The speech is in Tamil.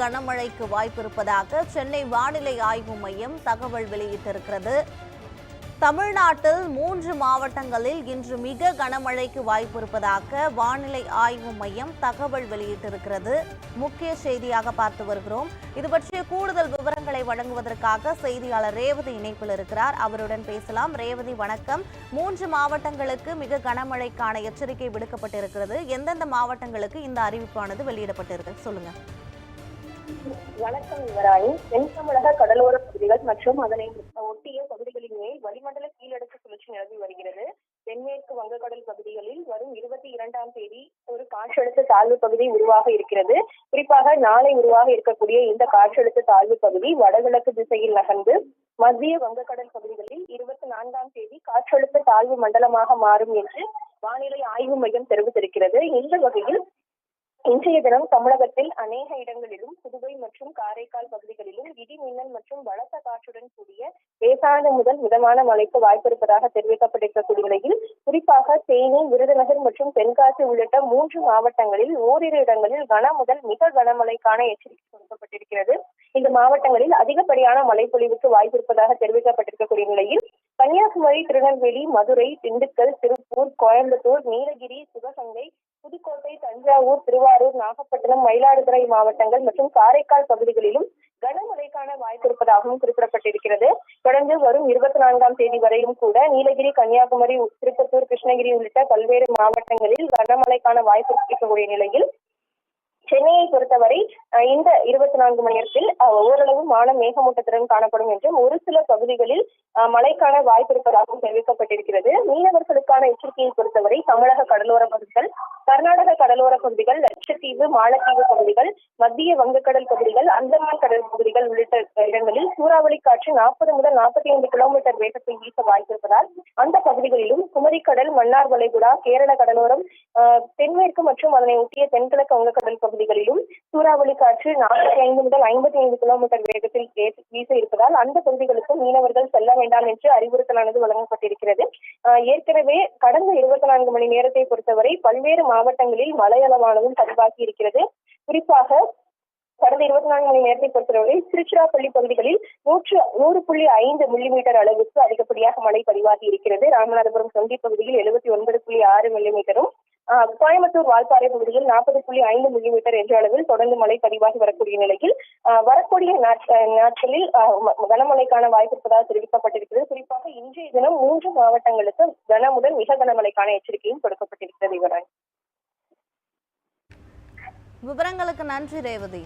கனமழைக்கு வாய்ப்பிருப்பதாக சென்னை வானிலை ஆய்வு மையம் தகவல் வெளியிட்டிருக்கிறது. தமிழ்நாட்டில் மூன்று மாவட்டங்களில் இன்று மிக கனமழைக்கு வாய்ப்பிருப்பதாக வானிலை ஆய்வு மையம் தகவல் வெளியிட்டிருக்கிறது. முக்கிய செய்தியாக பார்த்து வருகிறோம். இது பற்றிய கூடுதல் விவரங்களை வழங்குவதற்காக செய்தியாளர் ரேவதி இணைப்பில் இருக்கிறார். அவருடன் பேசலாம். ரேவதி வணக்கம். மூன்று மாவட்டங்களுக்கு மிக கனமழைக்கான எச்சரிக்கை விடுக்கப்பட்டிருக்கிறது. எந்தெந்த மாவட்டங்களுக்கு இந்த அறிவிப்பானது வெளியிடப்பட்டிருக்கு சொல்லுங்கள் வணக்கம் யுவராணி தென் தமிழக கடலோர பகுதிகள் மற்றும் அதனை ஒட்டிய பகுதிகளின் மேல் வளிமண்டல கீழடுக்கு சுழற்சி நிலவி வருகிறது. தென்மேற்கு வங்கக்கடல் பகுதிகளில் வரும் இருபத்தி இரண்டாம் தேதி ஒரு காற்றழுத்த தாழ்வு பகுதி உருவாக இருக்கிறது. குறிப்பாக நாளை உருவாக இருக்கக்கூடிய இந்த காற்றழுத்த தாழ்வு பகுதி வடகிழக்கு திசையில் நகர்ந்து மத்திய வங்கக்கடல் பகுதிகளில் இருபத்தி நான்காம் தேதி காற்றழுத்த தாழ்வு மண்டலமாக மாறும் என்று வானிலை ஆய்வு மையம் தெரிவித்திருக்கிறது. இந்த வகையில் இன்றைய தினம் தமிழகத்தில் அநேக இடங்களிலும் புதுவை மற்றும் காரைக்கால் பகுதிகளிலும் இடி மின்னல் மற்றும் பலத்த காற்றுடன் கூடிய லேசானது முதல் மிதமான மழைக்கு வாய்ப்பிருப்பதாக தெரிவிக்கப்பட்டிருக்கக்கூடிய நிலையில் குறிப்பாக தேனி விருதுநகர் மற்றும் தென்காசி உள்ளிட்ட மூன்று மாவட்டங்களில் ஓரிரு இடங்களில் கன முதல் மிக கனமழைக்கான எச்சரிக்கை கொடுக்கப்பட்டிருக்கிறது இந்த மாவட்டங்களில் அதிகப்படியான மழைப்பொழிவுக்கு வாய்ப்பிருப்பதாக தெரிவிக்கப்பட்டிருக்கக்கூடிய நிலையில் கன்னியாகுமரி திருநெல்வேலி மதுரை திண்டுக்கல் திருப்பூர் கோயம்புத்தூர் நீலகிரி சிவகங்கை புதுக்கோட்டை தஞ்சாவூர் திருவாரூர் நாகப்பட்டினம் மயிலாடுதுறை மாவட்டங்கள் மற்றும் காரைக்கால் பகுதிகளிலும் கனமழைக்கான வாய்ப்பு இருப்பதாகவும் குறிப்பிடப்பட்டிருக்கிறது. தொடர்ந்து வரும் இருபத்தி நான்காம் தேதி வரையும் கூட நீலகிரி கன்னியாகுமரி திருப்பத்தூர் கிருஷ்ணகிரி உள்ளிட்ட பல்வேறு மாவட்டங்களில் கனமழைக்கான வாய்ப்பு இருக்கக்கூடிய நிலையில் சென்னையை பொறுத்தவரை இந்த இருபத்தி நான்கு மணி நேரத்தில் ஓரளவு வானம் மேகமூட்டத்துடன் காணப்படும் என்றும் ஒரு சில பகுதிகளில் மழைக்கான வாய்ப்பு இருப்பதாகவும் தெரிவிக்கப்பட்டிருக்கிறது. மீனவர்களுக்கான எச்சரிக்கையை பொறுத்தவரை தமிழக கடலோர பகுதிகள் கர்நாடக கடலோர பகுதிகள் லட்சத்தீவு மாலத்தீவு பகுதிகள் மத்திய வங்கக்கடல் பகுதிகள் அந்தமான் கடல் பகுதிகள் உள்ளிட்ட இடங்களில் சூறாவளி காற்று நாற்பது முதல் நாற்பத்தி ஐந்து கிலோமீட்டர் வேகத்தில் வீச வாய்ப்பிருப்பதால் அந்த பகுதிகளிலும் குமரிக்கடல் மன்னார் வளைகுடா கேரள கடலோரம் தென்மேற்கு மற்றும் அதனை ஒட்டிய தென்கிழக்கு வங்கக்கடல் பகுதிகளிலும் சூறாவளி காற்று நாற்பத்தி ஐந்து முதல் ஐம்பத்தி ஐந்து கிலோமீட்டர் வேகத்தில் வீச இருப்பதால் அந்த பகுதிகளுக்கும் மீனவர்கள் செல்ல வேண்டாம் என்று அறிவுறுத்தலானது வழங்கப்பட்டிருக்கிறது. ஏற்கனவே கடந்த இருபத்தி நான்கு மணி நேரத்தை பொறுத்தவரை பல்வேறு மாவட்டங்களில் மழை அளவானதும் பதிவாகி இருக்கிறது. குறிப்பாக கடந்த இருபத்தி நான்கு மணி நேரத்தை பொறுத்தவரை திருச்சிராப்பள்ளி பகுதிகளில் நூற்று நூறு புள்ளி ஐந்து மில்லிமீட்டர் அளவுக்கு அதிகப்படியாக மழை பதிவாகி இருக்கிறது. ராமநாதபுரம் தொண்டி பகுதியில் எழுபத்தி ஒன்பது புள்ளி ஆறு மில்லிமீட்டரும் கோயம்புத்தூர் வால்பாறை பகுதியில் நாற்பது புள்ளி ஐந்து மில்லிமீட்டர் என்ற அளவில் தொடர்ந்து மழை பதிவாகி வரக்கூடிய நிலையில் வரக்கூடிய நாட்களில் கனமழைக்கான வாய்ப்பு இருப்பதாக தெரிவிக்கப்பட்டிருக்கிறது. குறிப்பாக இன்றைய தினம் மூன்று மாவட்டங்களுக்கு கன முதல் மிக கனமழைக்கான எச்சரிக்கையும் கொடுக்கப்பட்டிருக்கிறது. இவரான் விவரங்களுக்கு நன்றி ரேவதி.